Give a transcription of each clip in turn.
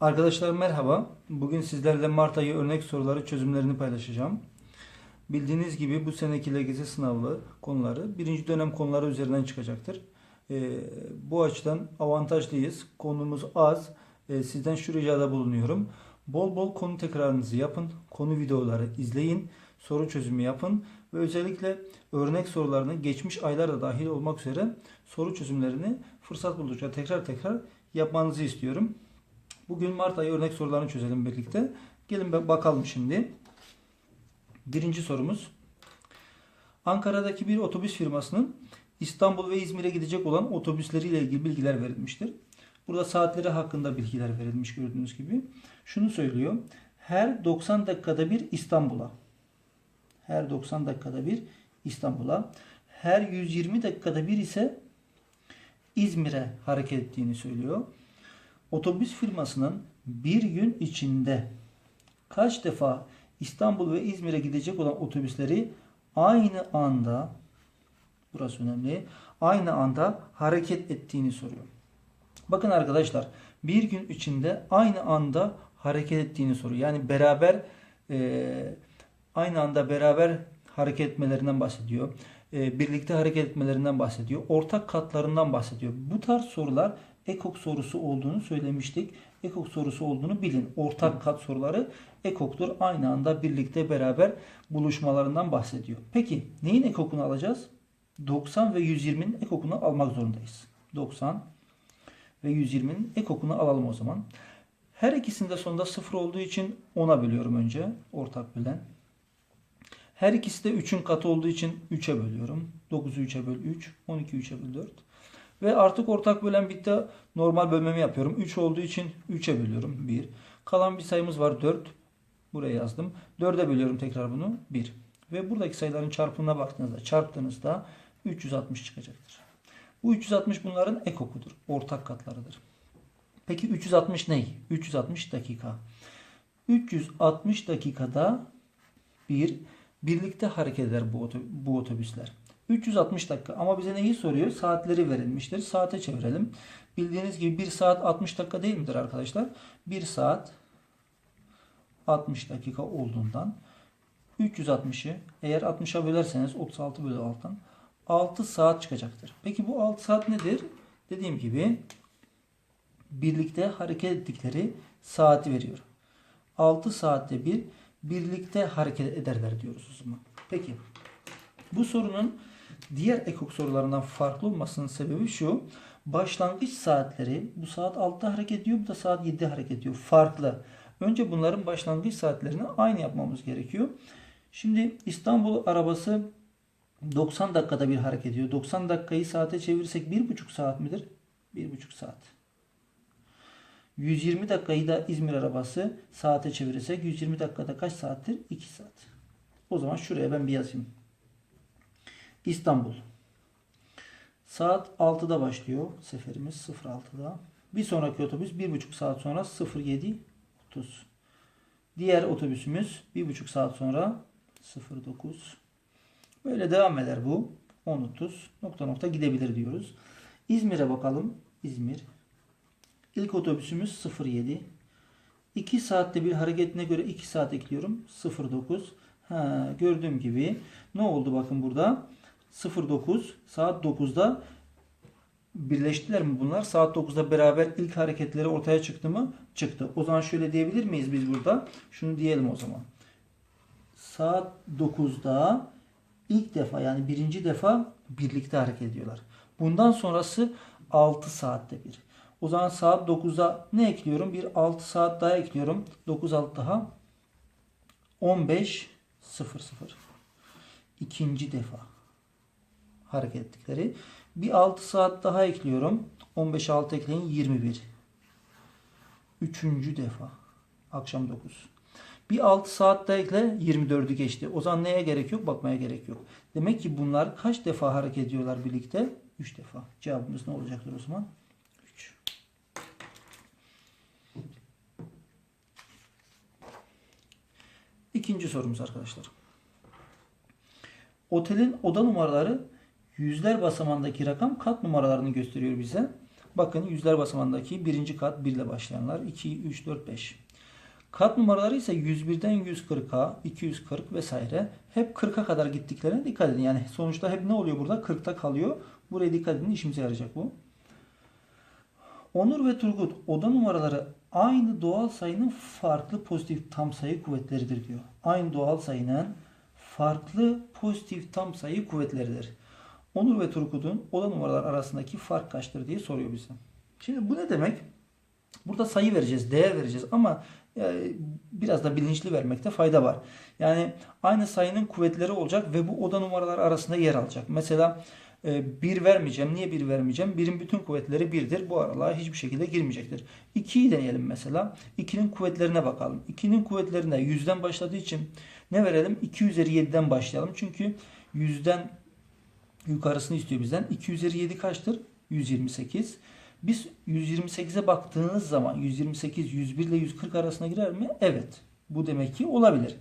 Arkadaşlar merhaba. Bugün sizlerle Mart ayı örnek soruları çözümlerini paylaşacağım. Bildiğiniz gibi bu seneki LGS sınavı konuları birinci dönem konuları üzerinden çıkacaktır. Ee, bu açıdan avantajlıyız. Konumuz az. Ee, sizden şu ricada bulunuyorum. Bol bol konu tekrarınızı yapın. Konu videoları izleyin. Soru çözümü yapın. Ve özellikle örnek sorularını geçmiş aylarda dahil olmak üzere soru çözümlerini fırsat buldukça tekrar tekrar yapmanızı istiyorum. Bugün Mart ayı örnek sorularını çözelim birlikte. Gelin bakalım şimdi. Birinci sorumuz. Ankara'daki bir otobüs firmasının İstanbul ve İzmir'e gidecek olan otobüsleriyle ilgili bilgiler verilmiştir. Burada saatleri hakkında bilgiler verilmiş gördüğünüz gibi. Şunu söylüyor. Her 90 dakikada bir İstanbul'a. Her 90 dakikada bir İstanbul'a. Her 120 dakikada bir ise İzmir'e hareket ettiğini söylüyor. Otobüs firmasının bir gün içinde kaç defa İstanbul ve İzmir'e gidecek olan otobüsleri aynı anda burası önemli aynı anda hareket ettiğini soruyor. Bakın arkadaşlar bir gün içinde aynı anda hareket ettiğini soruyor. Yani beraber e, aynı anda beraber hareket etmelerinden bahsediyor. E, birlikte hareket etmelerinden bahsediyor. Ortak katlarından bahsediyor. Bu tarz sorular ekok sorusu olduğunu söylemiştik. Ekok sorusu olduğunu bilin. Ortak kat soruları ekoktur. Aynı anda birlikte beraber buluşmalarından bahsediyor. Peki neyin ekokunu alacağız? 90 ve 120'nin ekokunu almak zorundayız. 90 ve 120'nin ekokunu alalım o zaman. Her ikisinde sonunda 0 olduğu için 10'a bölüyorum önce. Ortak bölen. Her ikisi de 3'ün katı olduğu için 3'e bölüyorum. 9'u 3'e böl 3. 12'yi 3'e böl 4. Ve artık ortak bölen bitti. Normal bölmemi yapıyorum. 3 olduğu için 3'e bölüyorum. 1. Kalan bir sayımız var 4. Buraya yazdım. 4'e bölüyorum tekrar bunu. 1. Ve buradaki sayıların çarpımına baktığınızda çarptığınızda 360 çıkacaktır. Bu 360 bunların ekokudur. Ortak katlarıdır. Peki 360 ne? 360 dakika. 360 dakikada bir birlikte hareket eder bu, oto- bu otobüsler. 360 dakika ama bize neyi soruyor? Saatleri verilmiştir. Saate çevirelim. Bildiğiniz gibi 1 saat 60 dakika değil midir arkadaşlar? 1 saat 60 dakika olduğundan 360'ı eğer 60'a bölerseniz 36 bölü 6'dan 6 saat çıkacaktır. Peki bu 6 saat nedir? Dediğim gibi birlikte hareket ettikleri saati veriyor. 6 saatte bir birlikte hareket ederler diyoruz o zaman. Peki bu sorunun diğer ekok sorularından farklı olmasının sebebi şu. Başlangıç saatleri bu saat 6'da hareket ediyor, bu da saat 7'de hareket ediyor. Farklı. Önce bunların başlangıç saatlerini aynı yapmamız gerekiyor. Şimdi İstanbul arabası 90 dakikada bir hareket ediyor. 90 dakikayı saate çevirirsek 1,5 saat midir? 1,5 saat. 120 dakikayı da İzmir arabası saate çevirirsek 120 dakikada kaç saattir? 2 saat. O zaman şuraya ben bir yazayım. İstanbul. Saat 6'da başlıyor seferimiz 06'da. Bir sonraki otobüs 1,5 saat sonra 07.30. Diğer otobüsümüz 1,5 saat sonra 09. Böyle devam eder bu. 10.30 nokta nokta gidebilir diyoruz. İzmir'e bakalım. İzmir. İlk otobüsümüz 07. 2 saatte bir hareketine göre 2 saat ekliyorum. 09. Ha, gördüğüm gibi ne oldu bakın burada? 09 saat 9'da birleştiler mi bunlar? Saat 9'da beraber ilk hareketleri ortaya çıktı mı? Çıktı. O zaman şöyle diyebilir miyiz biz burada? Şunu diyelim o zaman. Saat 9'da ilk defa yani birinci defa birlikte hareket ediyorlar. Bundan sonrası 6 saatte bir. O zaman saat 9'a ne ekliyorum? Bir 6 saat daha ekliyorum. 9 6 daha 15 00. İkinci defa hareket ettikleri. Bir 6 saat daha ekliyorum. 15 6 ekleyin 21. Üçüncü defa. Akşam 9. Bir 6 saat daha ekle 24'ü geçti. O zaman neye gerek yok? Bakmaya gerek yok. Demek ki bunlar kaç defa hareket ediyorlar birlikte? 3 defa. Cevabımız ne olacaktır o zaman? İkinci sorumuz arkadaşlar. Otelin oda numaraları yüzler basamandaki rakam kat numaralarını gösteriyor bize. Bakın yüzler basamandaki birinci kat 1 ile başlayanlar 2, 3, 4, 5. Kat numaraları ise 101'den 140'a, 240 vesaire hep 40'a kadar gittiklerine dikkat edin. Yani sonuçta hep ne oluyor burada? 40'ta kalıyor. Buraya dikkat edin işimize yarayacak bu. Onur ve Turgut oda numaraları aynı doğal sayının farklı pozitif tam sayı kuvvetleridir diyor. Aynı doğal sayının farklı pozitif tam sayı kuvvetleridir. Onur ve Turgut'un oda numaralar arasındaki fark kaçtır diye soruyor bize. Şimdi bu ne demek? Burada sayı vereceğiz, değer vereceğiz ama e, biraz da bilinçli vermekte fayda var. Yani aynı sayının kuvvetleri olacak ve bu oda numaraları arasında yer alacak. Mesela 1 vermeyeceğim. Niye 1 vermeyeceğim? 1'in bütün kuvvetleri 1'dir. Bu aralığa hiçbir şekilde girmeyecektir. 2'yi deneyelim mesela. 2'nin kuvvetlerine bakalım. 2'nin kuvvetlerine 100'den başladığı için ne verelim? 2 üzeri 7'den başlayalım. Çünkü 100'den yukarısını istiyor bizden. 2 üzeri 7 kaçtır? 128. Biz 128'e baktığınız zaman 128, 101 ile 140 arasına girer mi? Evet. Bu demek ki olabilir.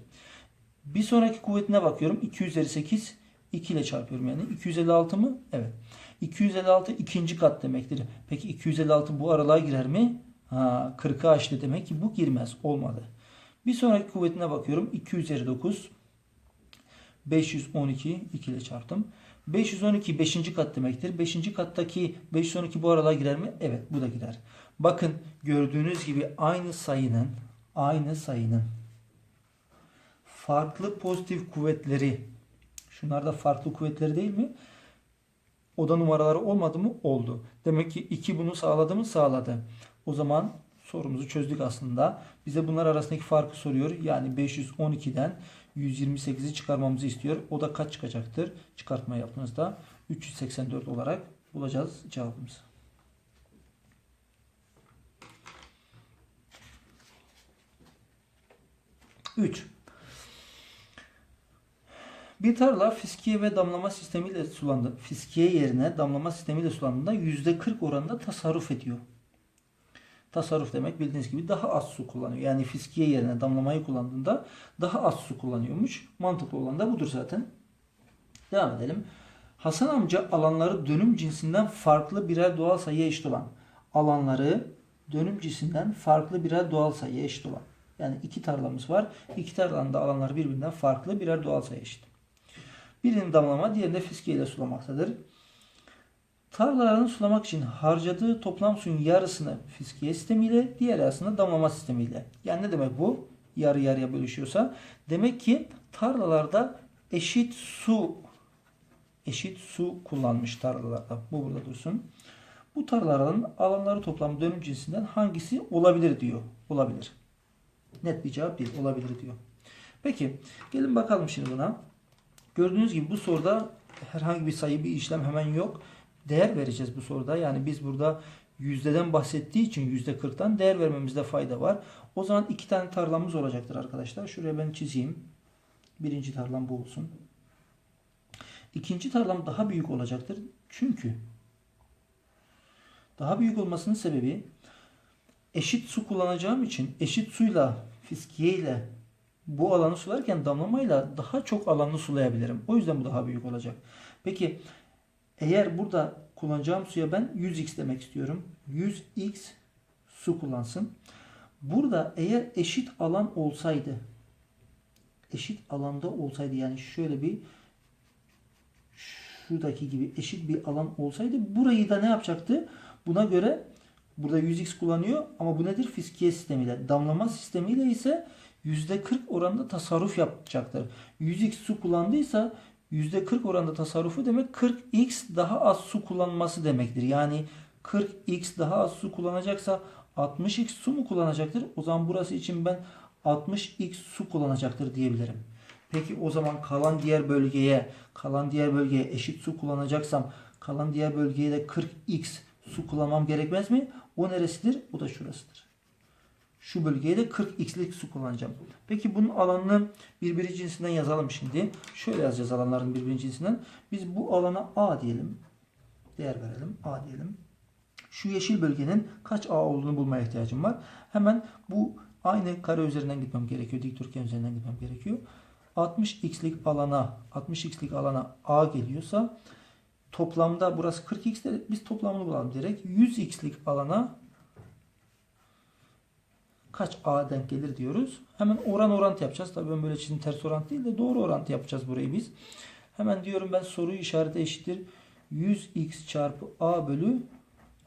Bir sonraki kuvvetine bakıyorum. 2 üzeri 8 2 ile çarpıyorum yani. 256 mı? Evet. 256 ikinci kat demektir. Peki 256 bu aralığa girer mi? Ha, 40'ı aştı demek ki bu girmez. Olmadı. Bir sonraki kuvvetine bakıyorum. 2 üzeri 9 512 2 ile çarptım. 512 5. kat demektir. 5. kattaki 512 bu aralığa girer mi? Evet bu da girer. Bakın gördüğünüz gibi aynı sayının aynı sayının farklı pozitif kuvvetleri şunlar da farklı kuvvetleri değil mi? Oda numaraları olmadı mı? Oldu. Demek ki 2 bunu sağladı mı? Sağladı. O zaman sorumuzu çözdük aslında. Bize bunlar arasındaki farkı soruyor. Yani 512'den 128'i çıkarmamızı istiyor. O da kaç çıkacaktır? Çıkartma yaptığımızda 384 olarak bulacağız cevabımızı. Üç. Bir tarla fiskiye ve damlama sistemiyle sulandı. Fiskiye yerine damlama sistemiyle sulandığında %40 oranında tasarruf ediyor. Tasarruf demek bildiğiniz gibi daha az su kullanıyor. Yani fiskiye yerine damlamayı kullandığında daha az su kullanıyormuş. Mantıklı olan da budur zaten. Devam edelim. Hasan amca alanları dönüm cinsinden farklı birer doğal sayıya eşit olan. Alanları dönüm cinsinden farklı birer doğal sayıya eşit olan. Yani iki tarlamız var. İki tarlanın da alanları birbirinden farklı birer doğal sayı eşit. Birinin damlama, diğerinde fiskiye ile sulamaktadır. Tarlalarını sulamak için harcadığı toplam suyun yarısını fiskiye sistemiyle, diğer yarısını damlama sistemiyle. Yani ne demek bu? Yarı yarıya bölüşüyorsa. Demek ki tarlalarda eşit su eşit su kullanmış tarlalarda. Bu burada dursun. Bu tarlaların alanları toplam dönüm cinsinden hangisi olabilir diyor. Olabilir. Net bir cevap değil. Olabilir diyor. Peki gelin bakalım şimdi buna. Gördüğünüz gibi bu soruda herhangi bir sayı bir işlem hemen yok. Değer vereceğiz bu soruda. Yani biz burada yüzdeden bahsettiği için yüzde kırktan değer vermemizde fayda var. O zaman iki tane tarlamız olacaktır arkadaşlar. Şuraya ben çizeyim. Birinci tarlam bu olsun. İkinci tarlam daha büyük olacaktır. Çünkü daha büyük olmasının sebebi eşit su kullanacağım için eşit suyla fiskiye ile bu alanı sularken damlamayla daha çok alanı sulayabilirim. O yüzden bu daha büyük olacak. Peki eğer burada kullanacağım suya ben 100x demek istiyorum. 100x su kullansın. Burada eğer eşit alan olsaydı eşit alanda olsaydı yani şöyle bir şuradaki gibi eşit bir alan olsaydı burayı da ne yapacaktı? Buna göre burada 100x kullanıyor ama bu nedir? Fiskiye sistemiyle. Damlama sistemiyle ise %40 oranında tasarruf yapacaktır. 100x su kullandıysa %40 oranda tasarrufu demek 40x daha az su kullanması demektir. Yani 40x daha az su kullanacaksa 60x su mu kullanacaktır? O zaman burası için ben 60x su kullanacaktır diyebilirim. Peki o zaman kalan diğer bölgeye, kalan diğer bölgeye eşit su kullanacaksam kalan diğer bölgeye de 40x su kullanmam gerekmez mi? O neresidir? O da şurasıdır. Şu bölgeye de 40x'lik su kullanacağım. Peki bunun alanını birbiri cinsinden yazalım şimdi. Şöyle yazacağız alanların birbiri cinsinden. Biz bu alana A diyelim. Değer verelim. A diyelim. Şu yeşil bölgenin kaç A olduğunu bulmaya ihtiyacım var. Hemen bu aynı kare üzerinden gitmem gerekiyor. Dikdörtgen üzerinden gitmem gerekiyor. 60x'lik alana 60x'lik alana a geliyorsa toplamda burası 40x de biz toplamını bulalım direkt. 100x'lik alana kaç a denk gelir diyoruz. Hemen oran orantı yapacağız. Tabii ben böyle çizim ters orantı değil de doğru orantı yapacağız burayı biz. Hemen diyorum ben soruyu işareti eşittir. 100x çarpı a bölü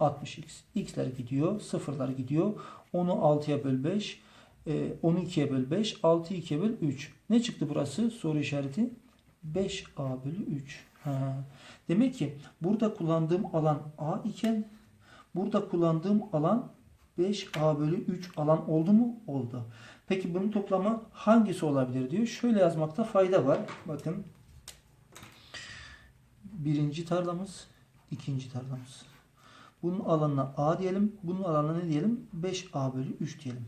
60x. x'ler gidiyor. Sıfırlar gidiyor. 10'u 6'ya böl 5. e, 10'u 2'ye böl 5. 6'yı 2'ye böl 3. Ne çıktı burası? Soru işareti 5a bölü 3. Ha. Demek ki burada kullandığım alan a iken burada kullandığım alan 5a bölü 3 alan oldu mu? Oldu. Peki bunun toplamı hangisi olabilir diyor. Şöyle yazmakta fayda var. Bakın. Birinci tarlamız, ikinci tarlamız. Bunun alanına a diyelim. Bunun alanına ne diyelim? 5a bölü 3 diyelim.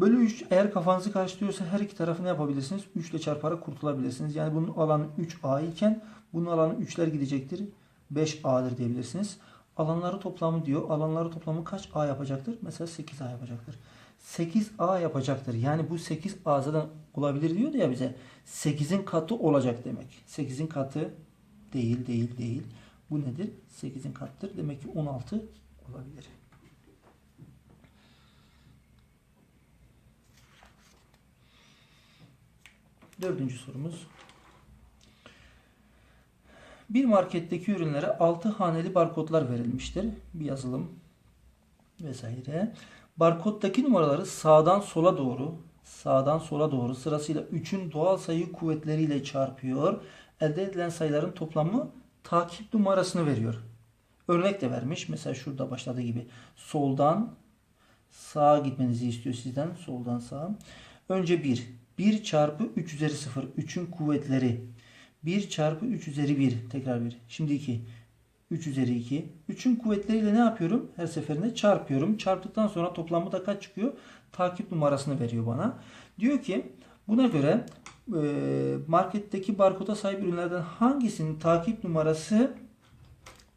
Bölü 3 eğer kafanızı karıştırıyorsa her iki tarafı ne yapabilirsiniz? 3 ile çarparak kurtulabilirsiniz. Yani bunun alanı 3a iken bunun alanı 3'ler gidecektir. 5a'dır diyebilirsiniz. Alanları toplamı diyor. Alanları toplamı kaç a yapacaktır? Mesela 8a yapacaktır. 8a yapacaktır. Yani bu 8a zaten olabilir diyor ya bize. 8'in katı olacak demek. 8'in katı değil değil değil. Bu nedir? 8'in katıdır. Demek ki 16 olabilir. Dördüncü sorumuz. Bir marketteki ürünlere 6 haneli barkodlar verilmiştir. Bir yazılım vesaire. Barkoddaki numaraları sağdan sola doğru sağdan sola doğru sırasıyla 3'ün doğal sayı kuvvetleriyle çarpıyor. Elde edilen sayıların toplamı takip numarasını veriyor. Örnek de vermiş. Mesela şurada başladığı gibi. Soldan sağa gitmenizi istiyor sizden. Soldan sağa. Önce 1. 1 çarpı 3 üzeri 0. 3'ün kuvvetleri. 1 çarpı 3 üzeri 1. Tekrar 1. Şimdi 2. 3 üzeri 2. 3'ün kuvvetleriyle ne yapıyorum? Her seferinde çarpıyorum. Çarptıktan sonra toplamı da kaç çıkıyor? Takip numarasını veriyor bana. Diyor ki buna göre e, marketteki barkoda sahip ürünlerden hangisinin takip numarası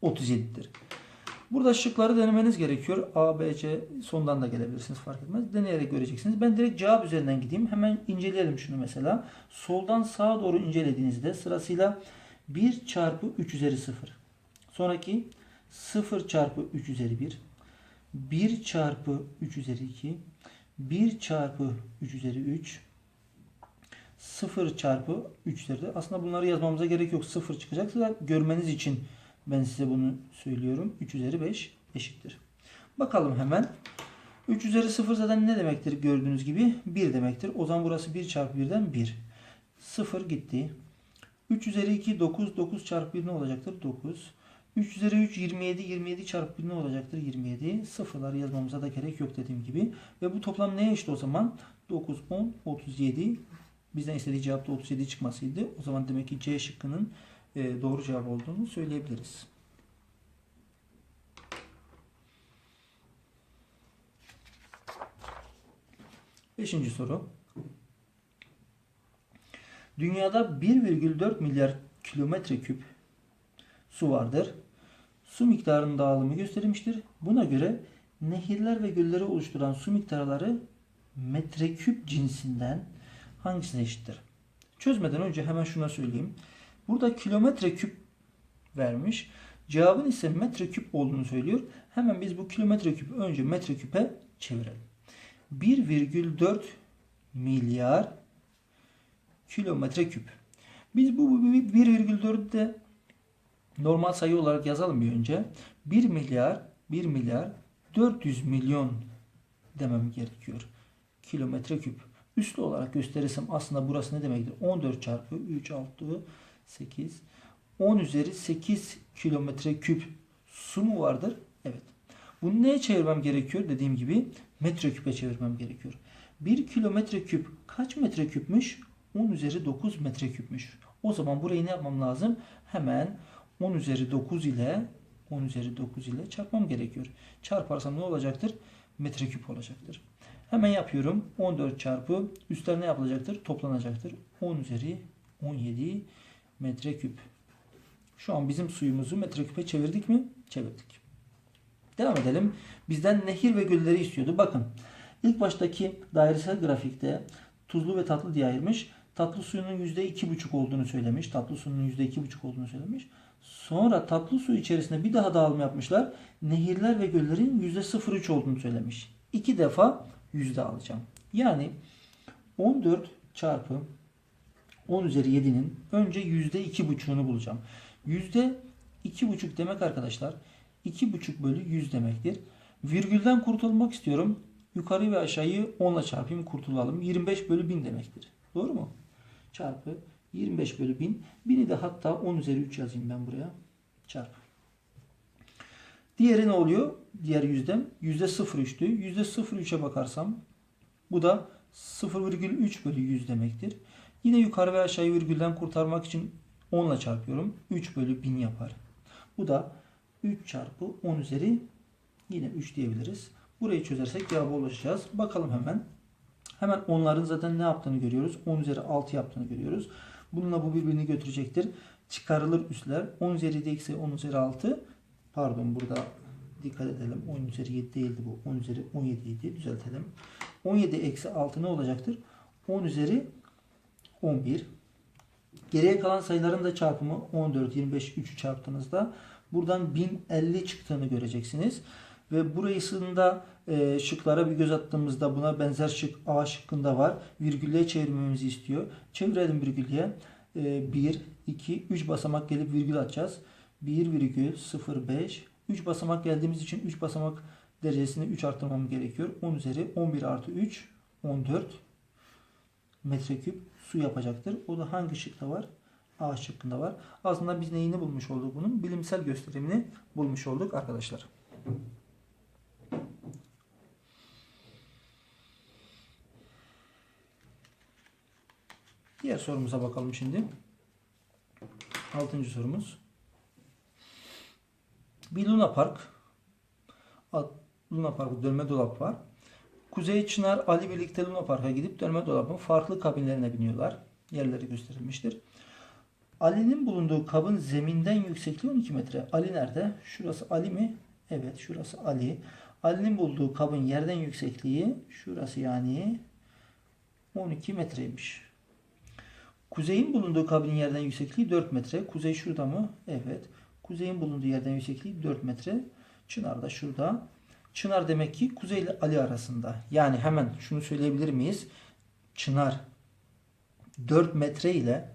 37'dir? Burada şıkları denemeniz gerekiyor. A, B, C sondan da gelebilirsiniz fark etmez. Deneyerek göreceksiniz. Ben direkt cevap üzerinden gideyim. Hemen inceleyelim şunu mesela. Soldan sağa doğru incelediğinizde sırasıyla 1 çarpı 3 üzeri 0. Sonraki 0 çarpı 3 üzeri 1. 1 çarpı 3 üzeri 2. 1 çarpı 3 üzeri 3. 0 çarpı 3 üzeri. Aslında bunları yazmamıza gerek yok. 0 çıkacaksa görmeniz için ben size bunu söylüyorum. 3 üzeri 5 eşittir. Bakalım hemen. 3 üzeri 0 zaten ne demektir gördüğünüz gibi? 1 demektir. O zaman burası 1 çarpı 1'den 1. 0 gitti. 3 üzeri 2 9. 9 çarpı 1 ne olacaktır? 9. 3 üzeri 3 27. 27 çarpı 1 ne olacaktır? 27. Sıfırları yazmamıza da gerek yok dediğim gibi. Ve bu toplam neye eşit o zaman? 9, 10, 37. Bizden istediği cevap da 37 çıkmasıydı. O zaman demek ki C şıkkının e, doğru cevap olduğunu söyleyebiliriz. Beşinci soru. Dünyada 1,4 milyar kilometre küp su vardır. Su miktarının dağılımı gösterilmiştir. Buna göre nehirler ve gölleri oluşturan su miktarları metreküp cinsinden hangisine eşittir? Çözmeden önce hemen şuna söyleyeyim. Burada kilometre küp vermiş. Cevabın ise metreküp olduğunu söylüyor. Hemen biz bu kilometre küpü önce metreküpe çevirelim. 1,4 milyar kilometre küp. Biz bu 1,4'ü de normal sayı olarak yazalım bir önce. 1 milyar 1 milyar 400 milyon demem gerekiyor. Kilometre küp. Üslü olarak gösterirsem aslında burası ne demektir? 14 çarpı 3 6 8 10 üzeri 8 kilometre küp su mu vardır? Evet. Bunu neye çevirmem gerekiyor? Dediğim gibi metreküpe çevirmem gerekiyor. 1 kilometre küp kaç metreküpmüş? 10 üzeri 9 metreküpmüş. O zaman burayı ne yapmam lazım? Hemen 10 üzeri 9 ile 10 üzeri 9 ile çarpmam gerekiyor. Çarparsam ne olacaktır? Metreküp olacaktır. Hemen yapıyorum. 14 çarpı üstler ne yapılacaktır? Toplanacaktır. 10 üzeri 17 metreküp. Şu an bizim suyumuzu metreküpe çevirdik mi? Çevirdik. Devam edelim. Bizden nehir ve gölleri istiyordu. Bakın ilk baştaki dairesel grafikte tuzlu ve tatlı diye ayırmış. Tatlı suyunun %2,5 olduğunu söylemiş. Tatlı suyunun %2,5 olduğunu söylemiş. Sonra tatlı su içerisinde bir daha dağılım yapmışlar. Nehirler ve göllerin %0,3 olduğunu söylemiş. İki defa yüzde alacağım. Yani 14 çarpı 10 üzeri 7'nin önce yüzde iki buçuğunu bulacağım. Yüzde iki buçuk demek arkadaşlar iki buçuk bölü 100 demektir. Virgülden kurtulmak istiyorum. Yukarı ve aşağıyı 10 ile çarpayım kurtulalım. 25 bölü 1000 demektir. Doğru mu? Çarpı 25 bölü 1000. 1000'i de hatta 10 üzeri 3 yazayım ben buraya. Çarpı. Diğeri ne oluyor? Diğer yüzdem yüzde 0,3'tü. Yüzde 0,3'e bakarsam bu da 0,3 bölü 100 demektir. Yine yukarı ve aşağıyı virgülden kurtarmak için 10 ile çarpıyorum. 3 bölü 1000 yapar. Bu da 3 çarpı 10 üzeri yine 3 diyebiliriz. Burayı çözersek cevaba ulaşacağız. Bakalım hemen. Hemen onların zaten ne yaptığını görüyoruz. 10 üzeri 6 yaptığını görüyoruz. Bununla bu birbirini götürecektir. Çıkarılır üstler. 10 üzeri 7 eksi 10 üzeri 6. Pardon burada dikkat edelim. 10 üzeri 7 değildi bu. 10 üzeri 17 idi. Düzeltelim. 17 eksi 6 ne olacaktır? 10 üzeri 11. Geriye kalan sayıların da çarpımı 14, 25, 3'ü çarptığınızda buradan 1050 çıktığını göreceksiniz. Ve burasında e, şıklara bir göz attığımızda buna benzer şık A şıkkında var. Virgülle çevirmemizi istiyor. Çevirelim virgülle. E, 1, 2, 3 basamak gelip virgül atacağız. 1,05 3 basamak geldiğimiz için 3 basamak derecesini 3 arttırmam gerekiyor. 10 üzeri 11 artı 3 14 metreküp su yapacaktır. O da hangi şıkta var? A şıkkında var. Aslında biz neyini bulmuş olduk bunun? Bilimsel gösterimini bulmuş olduk arkadaşlar. Diğer sorumuza bakalım şimdi. Altıncı sorumuz. Bir Luna Park. Luna Park dönme dolap var. Kuzey Çınar Ali birlikte Luna Park'a gidip dönme dolabın farklı kabinlerine biniyorlar. Yerleri gösterilmiştir. Ali'nin bulunduğu kabın zeminden yüksekliği 12 metre. Ali nerede? Şurası Ali mi? Evet şurası Ali. Ali'nin bulunduğu kabın yerden yüksekliği şurası yani 12 metreymiş. Kuzey'in bulunduğu kabinin yerden yüksekliği 4 metre. Kuzey şurada mı? Evet. Kuzey'in bulunduğu yerden yüksekliği 4 metre. Çınar da şurada. Çınar demek ki Kuzey ile Ali arasında. Yani hemen şunu söyleyebilir miyiz? Çınar 4 metre ile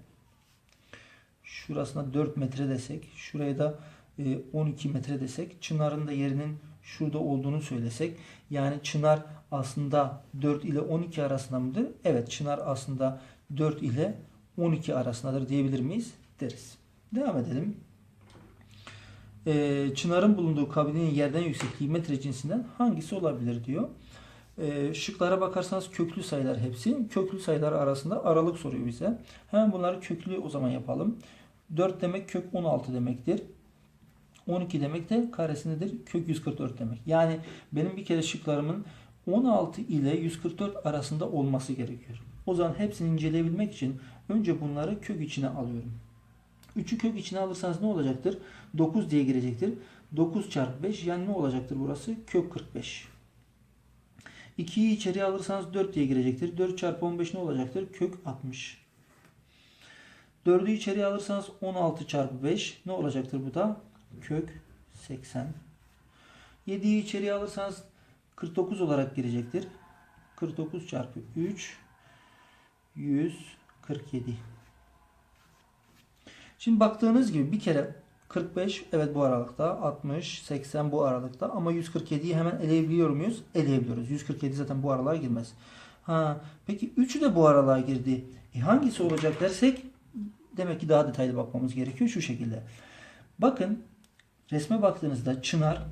şurasına 4 metre desek, şuraya da 12 metre desek, Çınar'ın da yerinin şurada olduğunu söylesek, yani Çınar aslında 4 ile 12 arasında mıdır? Evet, Çınar aslında 4 ile 12 arasındadır diyebilir miyiz? Deriz. Devam edelim. Ee, Çınar'ın bulunduğu kabinin yerden yüksekliği metre cinsinden hangisi olabilir diyor. Ee, şıklara bakarsanız köklü sayılar hepsi. Köklü sayılar arasında aralık soruyor bize. Hemen bunları köklü o zaman yapalım. 4 demek kök 16 demektir. 12 demek de karesindedir. Kök 144 demek. Yani benim bir kere şıklarımın 16 ile 144 arasında olması gerekiyor. O zaman hepsini inceleyebilmek için önce bunları kök içine alıyorum. 3'ü kök içine alırsanız ne olacaktır? 9 diye girecektir. 9 çarpı 5 yani ne olacaktır burası? Kök 45. 2'yi içeriye alırsanız 4 diye girecektir. 4 çarpı 15 ne olacaktır? Kök 60. 4'ü içeriye alırsanız 16 çarpı 5 ne olacaktır bu da? Kök 80. 7'yi içeriye alırsanız 49 olarak girecektir. 49 çarpı 3 147. Şimdi baktığınız gibi bir kere 45 evet bu aralıkta 60 80 bu aralıkta ama 147'yi hemen eleyebiliyor muyuz? Eleyebiliyoruz. 147 zaten bu aralığa girmez. Ha, peki 3'ü de bu aralığa girdi. E hangisi olacak dersek demek ki daha detaylı bakmamız gerekiyor şu şekilde. Bakın resme baktığınızda Çınar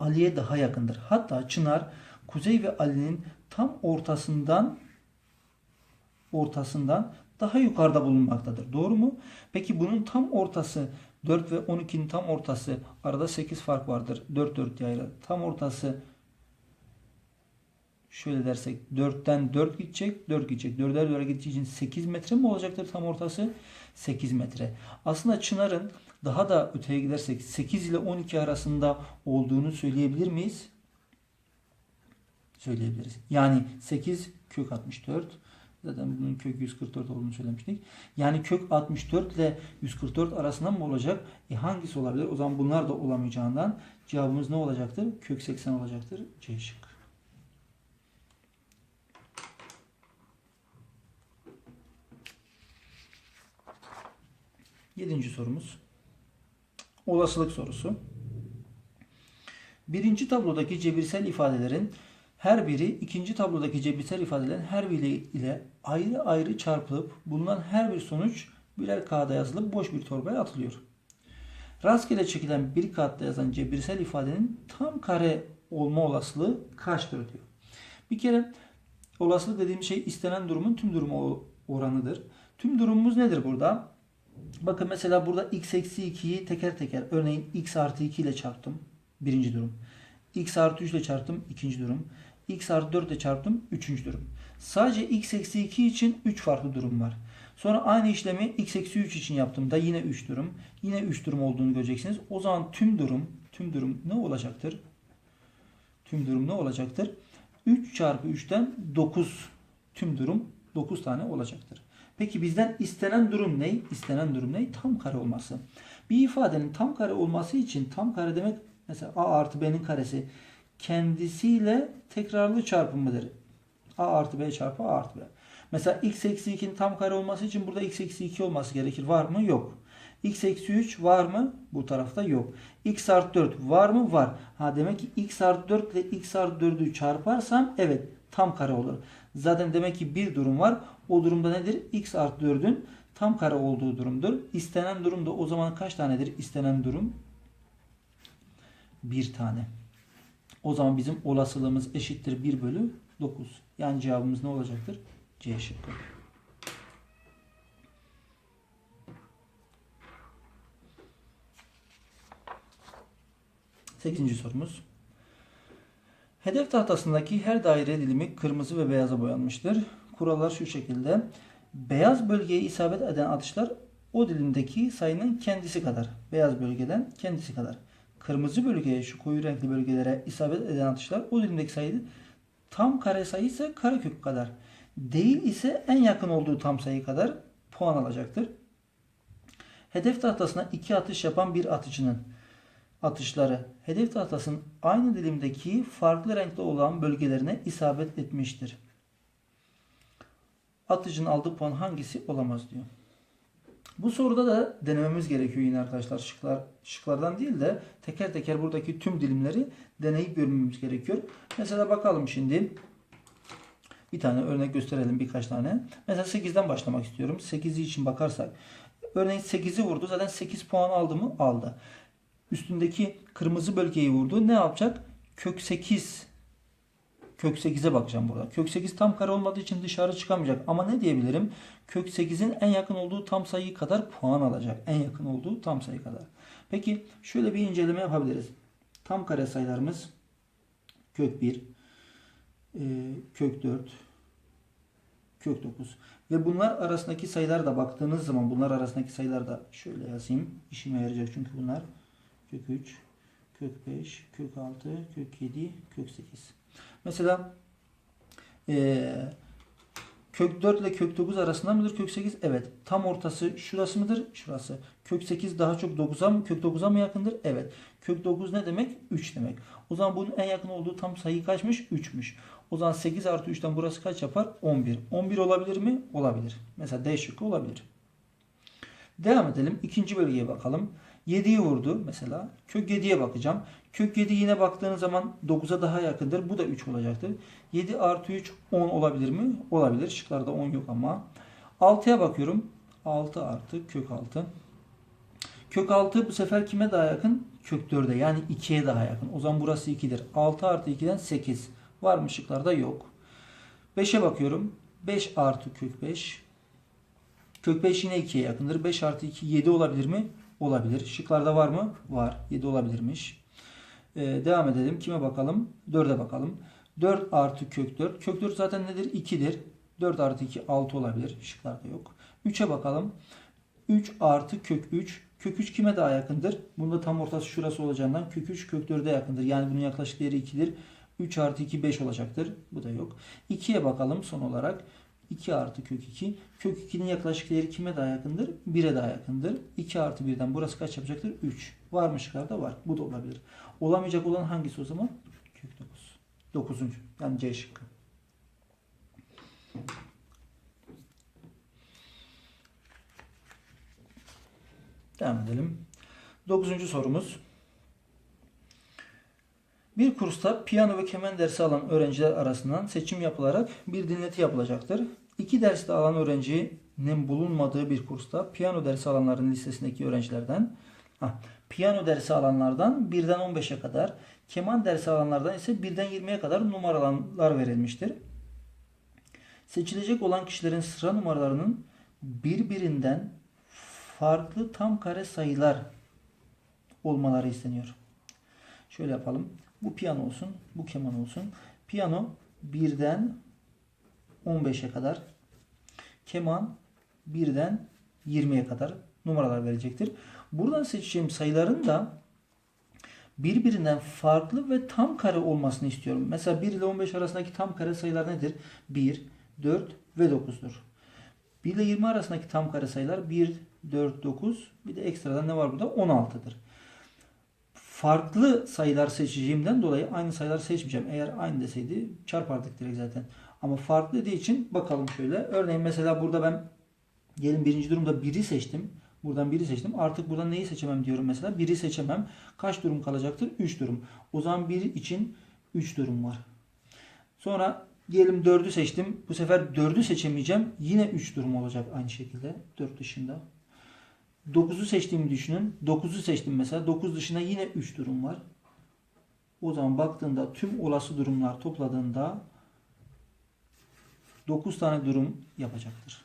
Ali'ye daha yakındır. Hatta Çınar Kuzey ve Ali'nin tam ortasından ortasından daha yukarıda bulunmaktadır. Doğru mu? Peki bunun tam ortası 4 ve 12'nin tam ortası arada 8 fark vardır. 4 4 diye ayrı. Tam ortası şöyle dersek 4'ten 4 gidecek. 4 gidecek. 4'er 4'e gideceği için 8 metre mi olacaktır tam ortası? 8 metre. Aslında Çınar'ın daha da öteye gidersek 8 ile 12 arasında olduğunu söyleyebilir miyiz? Söyleyebiliriz. Yani 8 kök 64 Zaten bunun kök 144 olduğunu söylemiştik. Yani kök 64 ile 144 arasında mı olacak? E hangisi olabilir? O zaman bunlar da olamayacağından cevabımız ne olacaktır? Kök 80 olacaktır. C şık. Yedinci sorumuz. Olasılık sorusu. Birinci tablodaki cebirsel ifadelerin her biri ikinci tablodaki cebirsel ifadelerin her biri ile ayrı ayrı çarpılıp bulunan her bir sonuç birer kağıda yazılıp boş bir torbaya atılıyor. Rastgele çekilen bir kağıtta yazan cebirsel ifadenin tam kare olma olasılığı kaçtır diyor. Bir kere olasılık dediğim şey istenen durumun tüm durumu oranıdır. Tüm durumumuz nedir burada? Bakın mesela burada x eksi 2'yi teker teker örneğin x artı 2 ile çarptım. Birinci durum. x artı 3 ile çarptım. ikinci durum. X artı 4 ile çarptım. Üçüncü durum. Sadece x eksi 2 için 3 farklı durum var. Sonra aynı işlemi x eksi 3 için yaptığımda yine 3 durum. Yine 3 durum olduğunu göreceksiniz. O zaman tüm durum tüm durum ne olacaktır? Tüm durum ne olacaktır? 3 çarpı 3'ten 9 tüm durum 9 tane olacaktır. Peki bizden istenen durum ne? İstenen durum ne? Tam kare olması. Bir ifadenin tam kare olması için tam kare demek mesela a artı b'nin karesi kendisiyle tekrarlı çarpımıdır. a artı b çarpı a artı b. Mesela x eksi 2'nin tam kare olması için burada x eksi 2 olması gerekir. Var mı? Yok. x eksi 3 var mı? Bu tarafta yok. x artı 4 var mı? Var. Ha demek ki x artı 4 ile x artı 4'ü çarparsam evet tam kare olur. Zaten demek ki bir durum var. O durumda nedir? x artı 4'ün tam kare olduğu durumdur. İstenen durum da o zaman kaç tanedir? İstenen durum bir tane. O zaman bizim olasılığımız eşittir 1 bölü 9. Yani cevabımız ne olacaktır? C şıkkı. Sekizinci sorumuz. Hedef tahtasındaki her daire dilimi kırmızı ve beyaza boyanmıştır. Kurallar şu şekilde. Beyaz bölgeye isabet eden atışlar o dilimdeki sayının kendisi kadar. Beyaz bölgeden kendisi kadar. Kırmızı bölgeye şu koyu renkli bölgelere isabet eden atışlar o dilimdeki sayı tam kare sayı ise karekök kadar. Değil ise en yakın olduğu tam sayı kadar puan alacaktır. Hedef tahtasına iki atış yapan bir atıcının atışları hedef tahtasının aynı dilimdeki farklı renkte olan bölgelerine isabet etmiştir. Atıcının aldığı puan hangisi olamaz diyor. Bu soruda da denememiz gerekiyor yine arkadaşlar. Şıklar, şıklardan değil de teker teker buradaki tüm dilimleri deneyip görmemiz gerekiyor. Mesela bakalım şimdi. Bir tane örnek gösterelim birkaç tane. Mesela 8'den başlamak istiyorum. 8'i için bakarsak. Örneğin 8'i vurdu. Zaten 8 puan aldı mı? Aldı. Üstündeki kırmızı bölgeyi vurdu. Ne yapacak? Kök 8 Kök 8'e bakacağım burada. Kök 8 tam kare olmadığı için dışarı çıkamayacak. Ama ne diyebilirim? Kök 8'in en yakın olduğu tam sayı kadar puan alacak. En yakın olduğu tam sayı kadar. Peki şöyle bir inceleme yapabiliriz. Tam kare sayılarımız kök 1, e, kök 4, kök 9. Ve bunlar arasındaki sayılar da baktığınız zaman bunlar arasındaki sayılar da şöyle yazayım. İşime yarayacak çünkü bunlar. Kök 3, kök 5, kök 6, kök 7, kök 8. Mesela e, kök 4 ile kök 9 arasında mıdır kök 8? Evet. Tam ortası şurası mıdır? Şurası. Kök 8 daha çok 9'a mı? Kök 9'a mı yakındır? Evet. Kök 9 ne demek? 3 demek. O zaman bunun en yakın olduğu tam sayı kaçmış? 3'müş. O zaman 8 artı 3'ten burası kaç yapar? 11. 11 olabilir mi? Olabilir. Mesela D şıkkı olabilir. Devam edelim. İkinci bölgeye bakalım. 7'yi vurdu mesela. Kök 7'ye bakacağım. Kök 7 yine baktığınız zaman 9'a daha yakındır. Bu da 3 olacaktır. 7 artı 3 10 olabilir mi? Olabilir. Şıklarda 10 yok ama. 6'ya bakıyorum. 6 artı kök 6. Kök 6 bu sefer kime daha yakın? Kök 4'e yani 2'ye daha yakın. O zaman burası 2'dir. 6 artı 2'den 8. Var mı şıklarda? Yok. 5'e bakıyorum. 5 artı kök 5. Kök 5 yine 2'ye yakındır. 5 artı 2 7 olabilir mi? Olabilir. Şıklarda var mı? Var. 7 olabilirmiş. Ee, devam edelim. Kime bakalım? 4'e bakalım. 4 artı kök 4. Kök 4 zaten nedir? 2'dir. 4 artı 2 6 olabilir. Şıklarda yok. 3'e bakalım. 3 artı kök 3. Kök 3 kime daha yakındır? Bunda tam ortası şurası olacağından kök 3 kök 4'e yakındır. Yani bunun yaklaşık değeri 2'dir. 3 artı 2 5 olacaktır. Bu da yok. 2'ye bakalım son olarak. 2 artı kök 2. Kök 2'nin yaklaşık değeri kime daha yakındır? 1'e daha yakındır. 2 artı 1'den burası kaç yapacaktır? 3. Var mı şıklarda? Var. Bu da olabilir. Olamayacak olan hangisi o zaman? Kök 9. 9. Yani C şıkkı. Devam edelim. Dokuzuncu sorumuz. Bir kursta piyano ve keman dersi alan öğrenciler arasından seçim yapılarak bir dinleti yapılacaktır. İki derste alan öğrencinin bulunmadığı bir kursta piyano dersi alanların listesindeki öğrencilerden ha, piyano dersi alanlardan 1'den 15'e kadar, keman dersi alanlardan ise 1'den 20'ye kadar numaralar verilmiştir. Seçilecek olan kişilerin sıra numaralarının birbirinden farklı tam kare sayılar olmaları isteniyor. Şöyle yapalım. Bu piyano olsun, bu keman olsun. Piyano 1'den 15'e kadar, keman 1'den 20'ye kadar numaralar verecektir. Buradan seçeceğim sayıların da birbirinden farklı ve tam kare olmasını istiyorum. Mesela 1 ile 15 arasındaki tam kare sayılar nedir? 1, 4 ve 9'dur. 1 ile 20 arasındaki tam kare sayılar 1, 4, 9 bir de ekstradan ne var burada? 16'dır. Farklı sayılar seçeceğimden dolayı aynı sayılar seçmeyeceğim. Eğer aynı deseydi çarpardık direkt zaten. Ama farklı dediği için bakalım şöyle. Örneğin mesela burada ben gelin birinci durumda 1'i seçtim. Buradan 1'i seçtim. Artık buradan neyi seçemem diyorum mesela. 1'i seçemem. Kaç durum kalacaktır? 3 durum. O zaman 1 için 3 durum var. Sonra diyelim 4'ü seçtim. Bu sefer 4'ü seçemeyeceğim. Yine 3 durum olacak aynı şekilde. 4 dışında. 9'u seçtiğimi düşünün. 9'u seçtim mesela. 9 dışında yine 3 durum var. O zaman baktığında tüm olası durumlar topladığında 9 tane durum yapacaktır.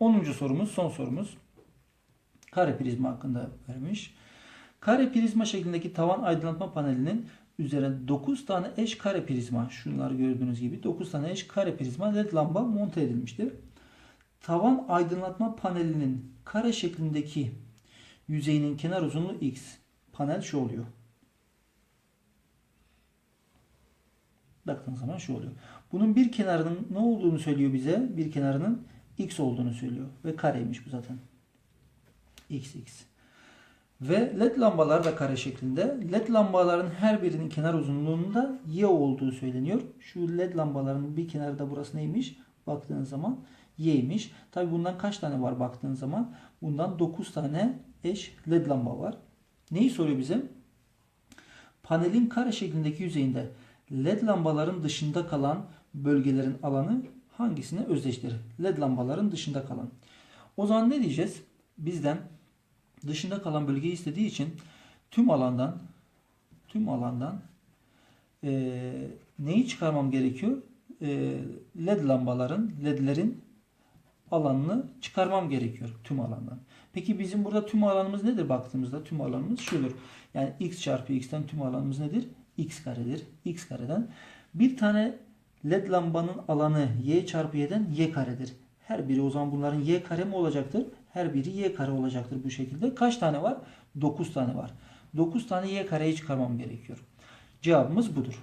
Onuncu sorumuz, son sorumuz. Kare prizma hakkında vermiş. Kare prizma şeklindeki tavan aydınlatma panelinin üzerine 9 tane eş kare prizma, şunları gördüğünüz gibi 9 tane eş kare prizma led lamba monte edilmiştir. Tavan aydınlatma panelinin kare şeklindeki yüzeyinin kenar uzunluğu x. Panel şu oluyor. Baktığınız zaman şu oluyor. Bunun bir kenarının ne olduğunu söylüyor bize. Bir kenarının x olduğunu söylüyor. Ve kareymiş bu zaten. x x. Ve led lambalar da kare şeklinde. Led lambaların her birinin kenar uzunluğunda y olduğu söyleniyor. Şu led lambaların bir kenarı da burası neymiş? Baktığın zaman y'ymiş. Tabi bundan kaç tane var baktığın zaman? Bundan 9 tane eş led lamba var. Neyi soruyor bize? Panelin kare şeklindeki yüzeyinde led lambaların dışında kalan bölgelerin alanı hangisine özdeştir? Led lambaların dışında kalan. O zaman ne diyeceğiz? Bizden dışında kalan bölgeyi istediği için tüm alandan tüm alandan e, neyi çıkarmam gerekiyor? E, led lambaların, ledlerin alanını çıkarmam gerekiyor tüm alandan. Peki bizim burada tüm alanımız nedir baktığımızda? Tüm alanımız şudur. Yani x çarpı x'ten tüm alanımız nedir? x karedir. x kareden. Bir tane led lambanın alanı y çarpı y'den y karedir. Her biri o zaman bunların y kare mi olacaktır? Her biri y kare olacaktır bu şekilde. Kaç tane var? 9 tane var. 9 tane y kareyi çıkarmam gerekiyor. Cevabımız budur.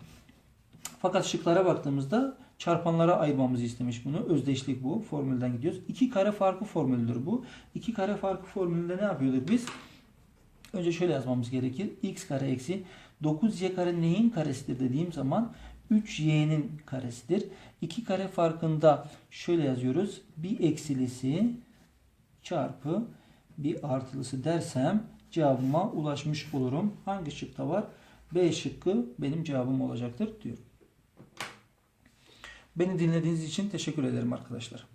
Fakat şıklara baktığımızda çarpanlara ayırmamızı istemiş bunu. Özdeşlik bu. Formülden gidiyoruz. 2 kare farkı formüldür bu. 2 kare farkı formülünde ne yapıyorduk biz? Önce şöyle yazmamız gerekir. x kare eksi 9y kare neyin karesidir dediğim zaman 3y'nin karesidir. 2 kare farkında şöyle yazıyoruz. Bir eksilisi çarpı bir artılısı dersem cevabıma ulaşmış olurum. Hangi şıkta var? B şıkkı benim cevabım olacaktır diyor. Beni dinlediğiniz için teşekkür ederim arkadaşlar.